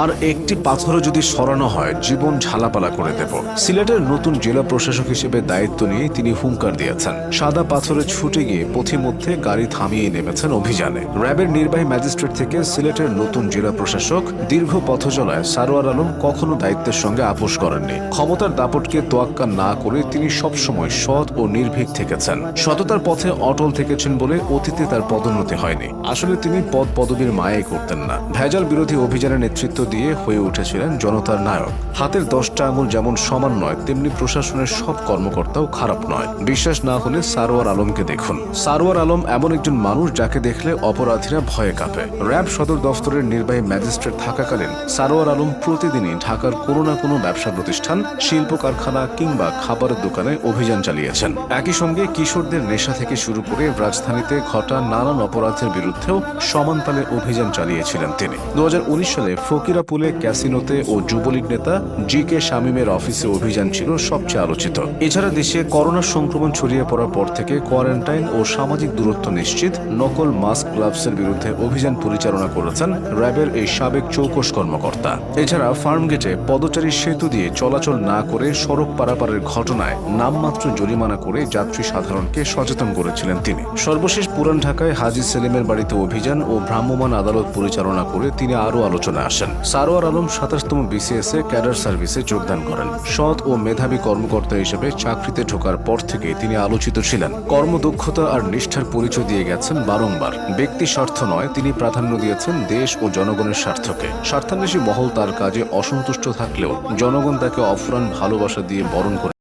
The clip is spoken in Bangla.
আর একটি পাথরও যদি সরানো হয়, জীবন ঝালাপালা করে দেব। সিলেটের নতুন জেলা প্রশাসক হিসেবে দায়িত্ব নিয়ে তিনি হুঙ্কার দিয়েছেন। সাদা পাথরে ছুটে গিয়ে পথিমধ্যে গাড়ি থামিয়ে নেমেছেন অভিযানে। র্যাবের নির্বাহী ম্যাজিস্ট্রেট থেকে সিলেটের নতুন জেলা প্রশাসক, দীর্ঘ পথ চলায় সারোয়ার আলম কখনো দায়িত্বের সঙ্গে আপোষ করেননি। ক্ষমতার দাপটকে তোয়াক্কা না করে তিনি সবসময় সৎ ও নির্ভীক থেকেছেন। সততার পথে অটল থেকেছেন বলে অতীতে তার পদোন্নতি হয়নি। আসলে তিনি পদ পদবীর মায়াই করতেন না। ভেজাল বিরোধী অভিযানের নেতৃত্ব দিয়ে হয়ে উঠেছিলেন জনতার নায়ক। হাতের দশটা আঙুল যেমন সমান নয়, তেমনি প্রশাসনের সব কর্মকর্তাও খারাপ নয়। বিশ্বাস না হলে সারোয়ার আলমকে দেখুন। সারোয়ার আলম এমন একজন মানুষ যাকে দেখলে অপরাধীরা ভয়ে কাঁপে। র্যাব সদর দফতরের নির্বাহী ম্যাজিস্ট্রেট থাকাকালীন সারোয়ার আলম প্রতিদিনই ঢাকার কোনো না কোনো ব্যবসা প্রতিষ্ঠান, শিল্প কারখানা কিংবা খাবারের দোকানে অভিযান চালিয়েছেন। একই সঙ্গে কিশোরদের নেশা থেকে শুরু করে রাজধানীতে ঘটা নানান অপরাধের বিরুদ্ধেও সমান তালে অভিযান চালিয়েছিলেন তিনি। দু হাজার উনিশ সালে ফকিরাপুলে ক্যাসিনোতে ও যুবলীগ নেতা জি কে শামীমের অফিসে অভিযান ছিল সবচেয়ে আলোচিত। এছাড়া দেশে করোনা সংক্রমণ ছড়িয়ে পড়ার পর থেকে কোয়ারেন্টাইন ও সামাজিক দূরত্ব নিশ্চিত নকল মাস্ক গ্লাভসের বিরুদ্ধে অভিযান পরিচালনা করেছেন র্যাবের এই সাবেক চৌকস কর্মকর্তা। এছাড়া ফার্মগেটে পদচারী সেতু দিয়ে চলাচল না করে সড়ক পারাপারের ঘটনায় নামমাত্র জরিমানা করে যাত্রী সাধারণকে সচেতন করেছিলেন তিনি। সর্বশেষ পুরান ঢাকায় হাজি সেলিমের বাড়িতে অভিযান ও ভ্রাম্যমাণ আদালত পরিচালনা করে তিনি আরও আলোচনায় আসেন। সারোয়ার আলম সাতাশতম বিসিএস ক্যাডার সার্ভিসে যোগদান করেন। সৎ ও মেধাবী কর্মকর্তা হিসেবে চাকরিতে ঢোকার পর থেকে তিনি আলোচিত ছিলেন। কর্মদক্ষতা আর নিষ্ঠার পরিচয় দিয়ে গেছেন বারংবার। ব্যক্তি স্বার্থ নয়, তিনি প্রাধান্য দিয়েছেন দেশ ও জনগণের স্বার্থকে। স্বার্থান্বেষী মহল তার কাজে অসন্তুষ্ট থাকলেও জনগণ তাকে অফুরান ভালোবাসা দিয়ে বরণ করে